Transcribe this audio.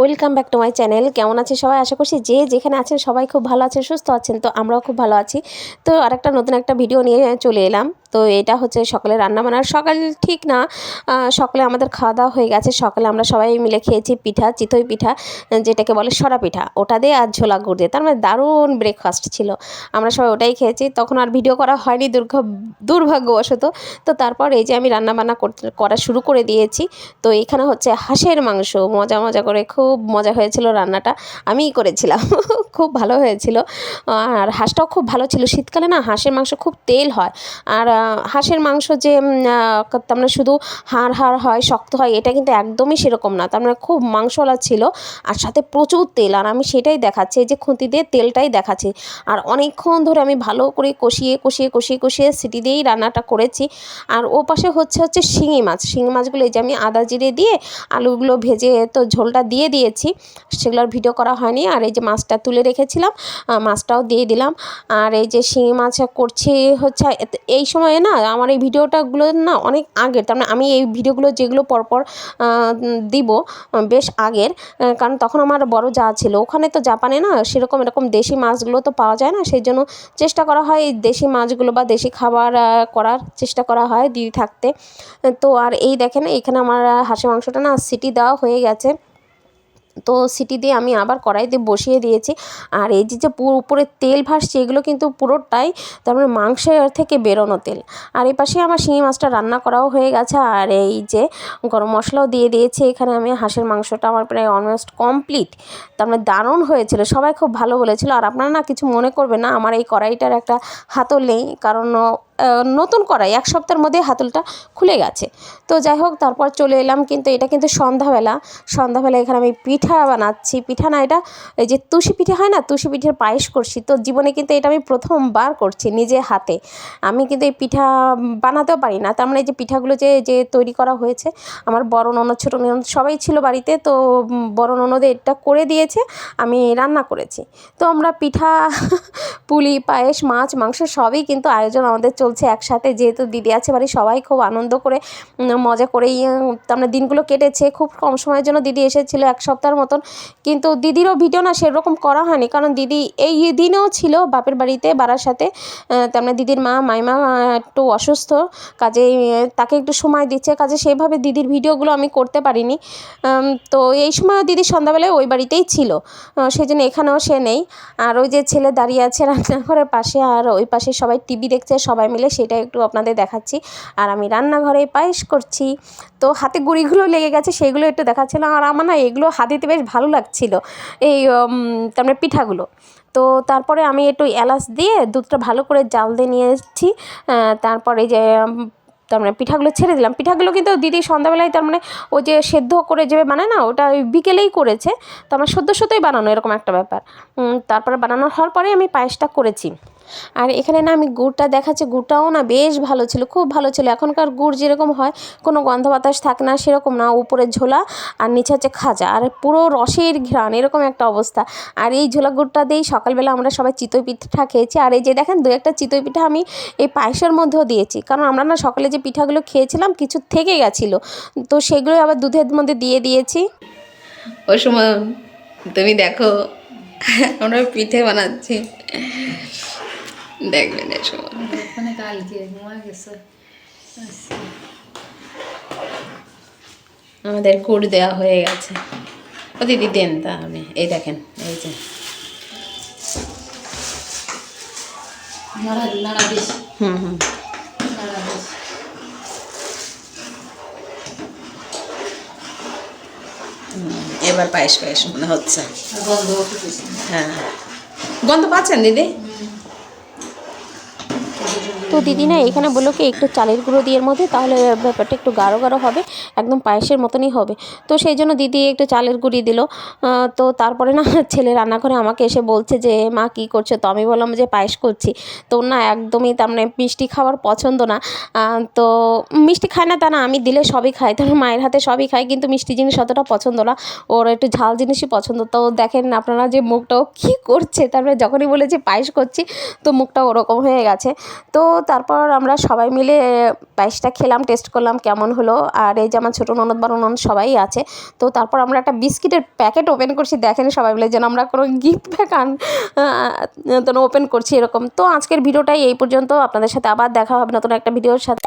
Welcome back to my channel. কেমন আছে সবাই? আশা করছি যে যেখানে আছেন সবাই খুব ভালো আছেন, সুস্থ আছেন, তো আমরাও খুব ভালো আছি। তো আরেকটা নতুন একটা ভিডিও নিয়ে চলে এলাম। তো এটা হচ্ছে সকালে রান্না বান্নার। সকাল ঠিক না সকালে আমাদের খাওয়া দাওয়া হয়ে গেছে। সকালে আমরা সবাই মিলে খেয়েছি পিঠা, চিতই পিঠা, যেটাকে বলে সরা পিঠা। ওটা দিয়ে আর ঝোলা গুড় দিয়ে। তার মানে দারুণ ব্রেকফাস্ট ছিল। আমরা সবাই ওটাই খেয়েছি। তখন আর ভিডিও করা হয়নি, দুর্ঘ, দুর্ভাগ্যবশত। তো তারপর এই যে আমি রান্না বান্না করা শুরু করে দিয়েছি। তো এখানে হচ্ছে হাঁসের মাংস। মজা মজা করে খুব মজা হয়েছিল রান্নাটা, আমিই করেছিলাম। খুব ভালো হয়েছিল। আর হাঁসটাও খুব ভালো ছিল। শীতকালে না হাঁসের মাংস খুব তেল হয়। আর হাঁসের মাংস যে তার মানে শুধু হাড় হাড় হয়, শক্ত হয়, এটা কিন্তু একদমই সেরকম না। তার মানে খুব মাংসওয়ালা ছিল আর সাথে প্রচুর তেল। আর আমি সেটাই দেখাচ্ছি, এই যে খুঁতি দিয়ে তেলটাই দেখাচ্ছি। আর অনেকক্ষণ ধরে আমি ভালো করে কষিয়ে কষিয়ে কষিয়ে কষিয়ে সিটি দিয়েই রান্নাটা করেছি। আর ও পাশে হচ্ছে হচ্ছে শিঙি মাছ। শিঙি মাছগুলো এই যে আমি আদা জিরে দিয়ে আলুগুলো ভেজে তো ঝোলটা দিয়ে দিয়েছি। সেগুলোর ভিডিও করা হয়নি। আর এই যে মাছটা তুলে রেখেছিলাম মাছটাও দিয়ে দিলাম। আর এই যে শিঙি মাছ করছি হচ্ছে এই সময়ে না আমার এই ভিডিওটাগুলো না অনেক আগের। তার মানে আমি এই ভিডিওগুলো যেগুলো পরপর দিব বেশ আগের। কারণ তখন আমার বড় যা ছিল। ওখানে তো জাপানে না সেরকম এরকম দেশি মাছগুলো তো পাওয়া যায় না। সেই জন্য চেষ্টা করা হয় এই দেশি মাছগুলো বা দেশি খাবার করার চেষ্টা করা হয় দিদি থাকতে। তো আর এই দেখেন, এখানে আমার হাঁসের মাংসটা না সিটি দেওয়া হয়ে গেছে। তো সিটি দিয়ে আমি আবার কড়াইতে বসিয়ে দিয়েছি। আর এই যে যে উপরে তেল ভাসছে, এগুলো কিন্তু পুরোটাই তার মানে মাংসের থেকে বেরোনো তেল। আর এই পাশে আমার শিঙি মাছটা রান্না করাও হয়ে গেছে। আর এই যে গরম মশলাও দিয়ে দিয়েছি। এখানে আমি হাঁসের মাংসটা আমার প্রায় অলমোস্ট কমপ্লিট তার মানে দারুণ হয়েছিল, সবাই খুব ভালো বলেছিল। আর আপনারা না কিছু মনে করবেন না, আমার এই কড়াইটার একটা হাতল নেই, কারণ নতুন কড়াই, এক সপ্তাহের মধ্যে হাতলটা খুলে গেছে। তো যাই হোক, তারপর চলে এলাম, কিন্তু এটা কিন্তু সন্ধ্যাবেলা। সন্ধ্যাবেলা এখানে আমি পিঠা বানাচ্ছি। পিঠা না এটা এই যে তুষি পিঠে হয় না তুষি পিঠের পায়েস করছি। তো জীবনে কিন্তু এটা আমি প্রথমবার করছি নিজে হাতে। আমি কিন্তু এই পিঠা বানাতেও পারি না। তার মানে এই যে পিঠাগুলো যে যে তৈরি করা হয়েছে আমার বড় ননদ ছোটো ননদ সবাই ছিল বাড়িতে তো বড় ননদ এটা করে দিয়েছে আমি রান্না করেছি। তো আমরা পিঠা পুলি পায়েস মাছ মাংস সবই কিন্তু আয়োজন আমাদের চলছে একসাথে। যেহেতু দিদি আছে বাড়ি সবাই খুব আনন্দ করে মজা করেই উম, তার মানে দিনগুলো কেটেছে। খুব কম সময়ের জন্য দিদি এসেছিল এক সপ্তাহের মতন। কিন্তু দিদিরও ভিডিও না সেরকম করা হয়নি। কারণ দিদি এই দিনেও ছিল বাপের বাড়িতে বাড়ার সাথে। তার মানে দিদির মা, মাইমা একটু অসুস্থ। কাজে তাকে একটু সময় দিচ্ছে। কাজে সেইভাবে দিদির ভিডিওগুলো আমি করতে পারিনি। তো এই সময়ও দিদি সন্ধ্যাবেলায় ওই বাড়িতেই ছিল। সেই জন্য এখানেও সে নেই। আর ওই যে ছেলে দাঁড়িয়ে আছে রান্নাঘরের পাশে, আর ওই পাশে সবাই টিভি দেখছে, সবাই মিলে সেটা একটু আপনাদের দেখাচ্ছি। আর আমি রান্নাঘরে পায়েস করছি। তো হাতে গুঁড়িগুলো লেগে গেছে, সেগুলো একটু দেখাচ্ছিলাম। আর আমার না এগুলো হাতে বেশ ভালো লাগছিল এই উম, তার মানে পিঠাগুলো। তো তারপরে আমি একটু এলাচ দিয়ে দুধটা ভালো করে জাল দিয়ে নিয়ে এসেছি তারপরে যে তার মানে পিঠাগুলো ছেড়ে দিলাম। পিঠাগুলো কিন্তু দিদি সন্ধ্যাবেলায় তার মানে ও যে সেদ্ধ করে যে বানায় না ওটা ওই বিকেলেই করেছে। তো আমার সদ্য সদ্যই বানানো এরকম একটা ব্যাপার। তারপরে বানানো হওয়ার পরে আমি পায়েসটা করেছি। আর এখানে না আমি গুড়টা দেখাচ্ছি, গুড়টাও না বেশ ভালো ছিল, খুব ভালো ছিল। এখনকার গুড় যেরকম হয়, কোনো গন্ধ বাতাস থাকে না, সেরকম না। উপরে ঝোলা আর নিচে হচ্ছে খাজা। আর পুরো রসের ঘ্রাণ, এরকম একটা অবস্থা। আর এই ঝোলা গুড়টা দিয়েই সকালবেলা আমরা সবাই চিতই পিঠা খেয়েছি। আর এই যে দেখেন, দু একটা চিতই পিঠা আমি এই পায়েসের মধ্যেও দিয়েছি। কারণ আমরা না সকালে যে পিঠাগুলো খেয়েছিলাম, কিছু থেকে গেছিল। তো সেগুলো আবার দুধের মধ্যে দিয়ে দিয়েছি। ও সময় তুমি দেখো, আমরা পিঠে বানাচ্ছি। দেখবেন ওখানে কালকে ঘুমা গেছে। আচ্ছা। আমাদের গুড় দেওয়া হয়ে গেছে। ও দিদি দেন তাহলে এই দেখেন এই যে। হুম হুম। এবার পায়েস পায়েস মনে হচ্ছে। হ্যাঁ। গন্ধ পাচ্ছেন দিদি? তো দিদি না এখানে বলল কি, একটু চালের গুঁড়ো দিয়ে মধ্যে, তাহলে ব্যাপারটা একটু গাঢ় গাঢ় হবে, একদম পায়েসের মতনই হবে। তো সেই জন্য দিদি একটু চালের গুঁড়ি দিল। তো তারপরে না, ছেলে রান্নাঘরে আমাকে এসে বলছে যে, মা, কী করছ? তো আমি বললাম যে, পায়েস করছি। তো না, একদমই তার মানে মিষ্টি খাওয়ার পছন্দ না। তো মিষ্টি খায় না তা না, আমি দিলে সবই খাই। তার মায়ের হাতে সবই খায় কিন্তু মিষ্টি জিনিস অতটা পছন্দ না। ওর একটু ঝাল জিনিসই পছন্দ। তো দেখেন আপনারা যে মুখটাও কী করছে, তারপরে যখনই বলেছে পায়েস করছি, তো মুখটা ওরকম হয়ে গেছে। তো তারপর আমরা সবাই মিলে পায়েসটা খেলাম টেস্ট করলাম কেমন হলো। আর এই যে আমার ছোটো ননদ বড় ননদ সবাই আছে। তো তারপর আমরা একটা বিস্কিটের প্যাকেট ওপেন করছি, দেখেন সবাই মিলে যেন আমরা কোনো গিফট প্যাক আন ওপেন করছি এরকম। তো আজকের ভিডিওটাই এই পর্যন্ত। আপনাদের সাথে আবার দেখা হবে নতুন একটা ভিডিওর সাথে।